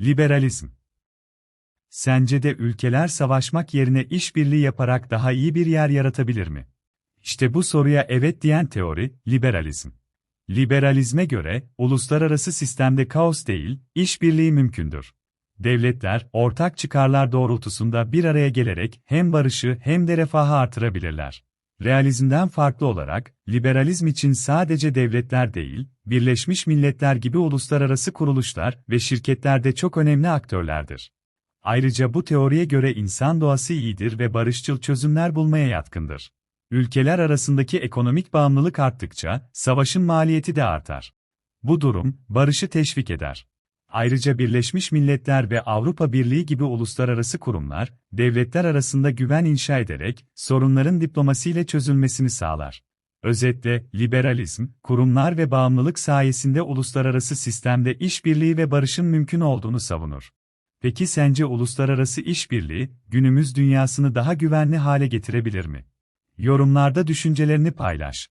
Liberalizm. Sence de ülkeler savaşmak yerine işbirliği yaparak daha iyi bir yer yaratabilir mi? İşte bu soruya evet diyen teori, liberalizm. Liberalizme göre, uluslararası sistemde kaos değil, işbirliği mümkündür. Devletler, ortak çıkarlar doğrultusunda bir araya gelerek hem barışı hem de refahı artırabilirler. Realizmden farklı olarak, liberalizm için sadece devletler değil, Birleşmiş Milletler gibi uluslararası kuruluşlar ve şirketler de çok önemli aktörlerdir. Ayrıca bu teoriye göre insan doğası iyidir ve barışçıl çözümler bulmaya yatkındır. Ülkeler arasındaki ekonomik bağımlılık arttıkça, savaşın maliyeti de artar. Bu durum, barışı teşvik eder. Ayrıca Birleşmiş Milletler ve Avrupa Birliği gibi uluslararası kurumlar, devletler arasında güven inşa ederek, sorunların diplomasiyle çözülmesini sağlar. Özetle, liberalizm, kurumlar ve bağımlılık sayesinde uluslararası sistemde işbirliği ve barışın mümkün olduğunu savunur. Peki sence uluslararası işbirliği, günümüz dünyasını daha güvenli hale getirebilir mi? Yorumlarda düşüncelerini paylaş.